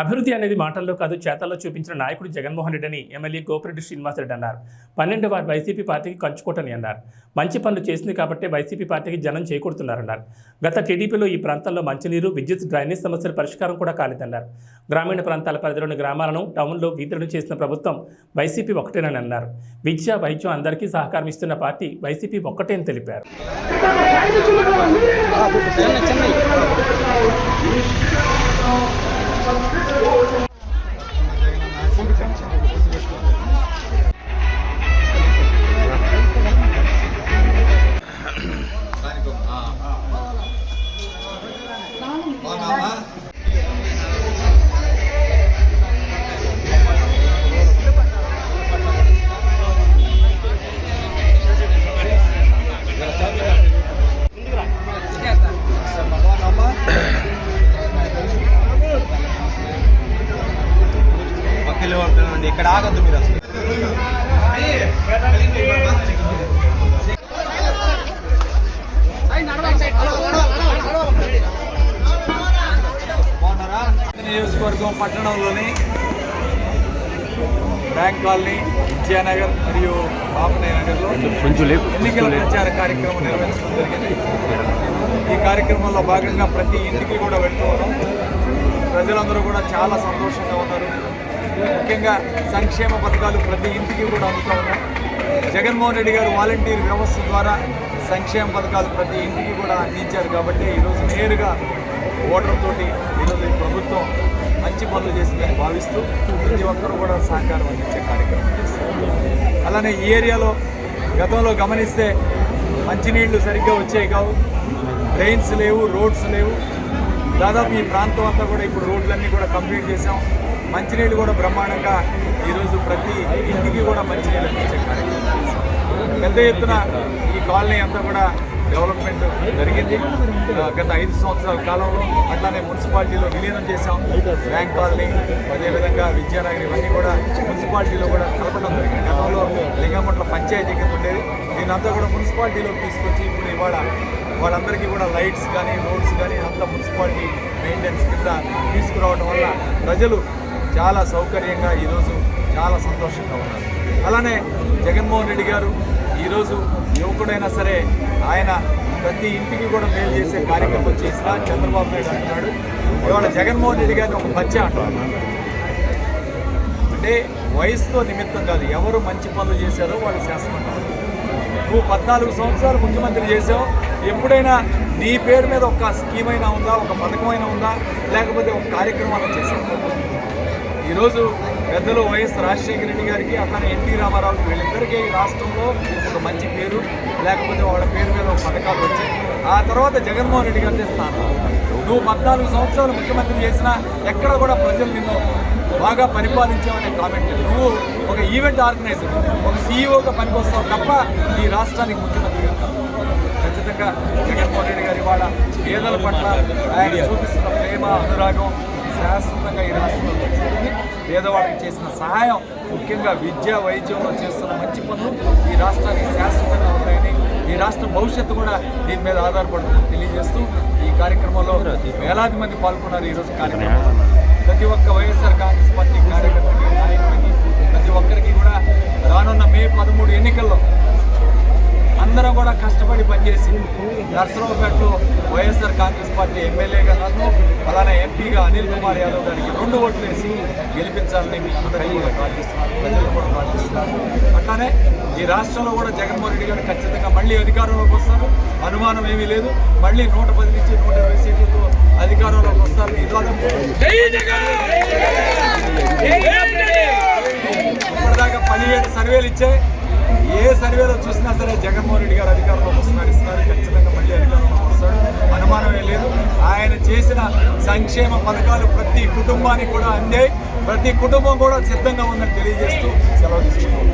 అభివృద్ధి అనేది మాటల్లో కాదు చేతల్లో చూపించిన నాయకుడు జగన్మోహన్ రెడ్డి అని ఎమ్మెల్యే గోపిరెడ్డి శ్రీనివాసరెడ్డి అన్నారు. పన్నెండు వారు వైసీపీ పార్టీకి కంచుకోటని అన్నారు. మంచి పనులు చేసింది కాబట్టి వైసీపీ పార్టీకి జనం చేకూడుతున్నారన్నారు గత టీడీపీలో ఈ ప్రాంతాల్లో మంచినీరు విద్యుత్ డ్రైనేజ్ సమస్యల పరిష్కారం కూడా కాలేదన్నారు. గ్రామీణ ప్రాంతాల పరిధిలోని గ్రామాలను టౌన్లో వీధులను చేసిన ప్రభుత్వం వైసీపీ ఒకటేనని అన్నారు. విద్య వైద్యం అందరికీ సహకారం ఇస్తున్న పార్టీ వైసీపీ ఒక్కటే అని తెలిపారు. పక్కన ఇక్కడ ఆగొద్దు మీరు అసలు. నియోజకవర్గం పట్టణంలోని బ్యాంక్ కాలనీ విద్యానగర్ మరియు బాపనయ్య నగర్లో ఎన్నికల ప్రచార కార్యక్రమం నిర్వహించడం జరిగింది. ఈ కార్యక్రమంలో భాగంగా ప్రతి ఇంటికి కూడా వెళ్తూ ఉన్నాం. ప్రజలందరూ కూడా చాలా సంతోషంగా ఉన్నారు. ముఖ్యంగా సంక్షేమ పథకాలు ప్రతి ఇంటికి కూడా అందుతూ ఉన్నాయి జగన్మోహన్ రెడ్డి గారు వాలంటీర్ వ్యవస్థ ద్వారా సంక్షేమ పథకాలు ప్రతి ఇంటికి కూడా అందించారు కాబట్టి ఈరోజు నేరుగా ఓటర్తోటి ఈరోజు ఈ ప్రభుత్వం మంచి పనులు చేసిందని భావిస్తూ ప్రతి ఒక్కరూ కూడా సహకారం అందించే కార్యక్రమం చేస్తారు. అలానే ఈ ఏరియాలో గతంలో గమనిస్తే మంచినీళ్ళు సరిగ్గా వచ్చేవి కావు. డ్రైన్స్ లేవు రోడ్స్ లేవు. దాదాపు ఈ ప్రాంతం అంతా కూడా ఇప్పుడు రోడ్లన్నీ కూడా కంప్లీట్ చేసాం మంచినీళ్ళు కూడా బ్రహ్మాండంగా ఈరోజు ప్రతి ఇంటికి కూడా మంచినీళ్ళు అందించే కార్యక్రమం. పెద్ద ఎత్తున ఈ కాలనీ అంతా కూడా డెవలప్మెంట్ జరిగింది. గత ఐదు సంవత్సరాల కాలంలో అట్లానే మున్సిపాలిటీలో విలీనం చేశాం. బ్యాంక్ కాలనీ అదేవిధంగా విద్యానగర్ ఇవన్నీ కూడా మున్సిపాలిటీలో కూడా కలపడం జరిగింది. గతంలో లింగంపట్ల పంచాయతీ కింద ఉండేది. దీనంతా కూడా మున్సిపాలిటీలోకి తీసుకొచ్చి ఇప్పుడు ఇవాళ వాళ్ళందరికీ కూడా లైట్స్ కానీ రోడ్స్ కానీ అంతా మున్సిపాలిటీ మెయింటెనెన్స్ కింద తీసుకురావడం వల్ల ప్రజలు చాలా సౌకర్యంగా ఈరోజు చాలా సంతోషంగా ఉన్నారు. అలానే జగన్మోహన్ రెడ్డి గారు ఈరోజు యువకుడైనా సరే ఆయన ప్రతి ఇంటికి కూడా మేలు చేసే కార్యక్రమం చేసిన చంద్రబాబు నాయుడు అంటున్నాడు. ఇవాళ జగన్మోహన్ రెడ్డి గారిని ఒక బచ్చ అంటున్నాడు. అంటే వయసుతో నిమిత్తం కాదు ఎవరు మంచి పనులు చేశారో వాళ్ళు చేస్తున్నారు నువ్వు పద్నాలుగు సంవత్సరాలు ముఖ్యమంత్రి చేసావు ఎప్పుడైనా నీ పేరు మీద ఒక స్కీమ్ అయినా ఉందా? ఒక పథకం అయినా ఉందా? లేకపోతే ఒక కార్యక్రమాలు చేసావు ఈరోజు పెద్దలు వైఎస్ రాజశేఖర రెడ్డి గారికి అట్లానే ఎన్టీ రామారావుకి వీళ్ళిద్దరికీ ఈ రాష్ట్రంలో ఒక మంచి పేరు లేకపోతే వాళ్ళ పేరు మీద ఒక పథకాలు వచ్చాయి. ఆ తర్వాత జగన్మోహన్ రెడ్డి గారు స్థానం నువ్వు పద్నాలుగు సంవత్సరాలు ముఖ్యమంత్రి చేసినా ఎక్కడ కూడా ప్రజలు నిన్ను బాగా పరిపాలించావనే కామెంట్ నువ్వు ఒక ఈవెంట్ ఆర్గనైజర్ ఒక సీఈఓగా పనికొస్తావు తప్ప ఈ రాష్ట్రానికి ముఖ్యమంత్రి ఖచ్చితంగా జగన్మోహన్ రెడ్డి గారి వాళ్ళ పేదల పట్ల ఆయన చూపిస్తున్న ప్రేమ అనురాగం శాశ్వతంగా ఈ రాష్ట్రంలో పేదవాళ్ళకి చేసిన సహాయం ముఖ్యంగా విద్య వైద్యంలో చేస్తున్న మంచి పనులు ఈ రాష్ట్రానికి శాశ్వతంగా ఉంటాయని ఈ రాష్ట్ర భవిష్యత్తు కూడా దీని మీద ఆధారపడుతుందని తెలియజేస్తూ ఈ కార్యక్రమంలో వేలాది మంది పాల్గొన్నారు ఈరోజు కార్యక్రమంలో. ప్రతి ఒక్క వైఎస్ఆర్ కాంగ్రెస్ పార్టీ కార్యకర్తకి నాయకుడికి ప్రతి ఒక్కరికి కూడా రానున్న మే పదమూడు ఎన్నికల్లో కష్టపడి పనిచేసి నర్సరావుపేటలో వైఎస్ఆర్ కాంగ్రెస్ పార్టీ ఎమ్మెల్యేగా నన్ను అలానే ఎంపీగా అనిల్ కుమార్ యాదవ్ గారికి రెండు ఓట్లు వేసి గెలిపించాలని మీ అందరికీ కూడా ప్రార్థిస్తున్నాను. ప్రజలు కూడా ప్రార్థిస్తున్నారు అట్లానే ఈ రాష్ట్రంలో కూడా జగన్మోహన్ రెడ్డి గారు ఖచ్చితంగా మళ్ళీ అధికారంలోకి వస్తారు. అనుమానం ఏమీ లేదు. మళ్ళీ నూట పది నుంచి నూట ఇరవై సీట్లతో అధికారంలోకి వస్తారు. ఇప్పటిదాకా పదిహేడు సర్వేలు ఇచ్చాయి. ఏ సర్వేలో చూసినా సరే జగన్మోహన్ రెడ్డి గారు అధికారంలోకి వస్తున్నారు. ఇస్తున్నారు. ఖచ్చితంగా మళ్ళీ అధికారంలోకి వస్తాడు అనుమానమే లేదు. ఆయన చేసిన సంక్షేమ పథకాలు ప్రతి కుటుంబానికి కూడా అందాయి. ప్రతి కుటుంబం కూడా సిద్ధంగా ఉందని తెలియజేస్తూ సెలవు తీసుకుంటాం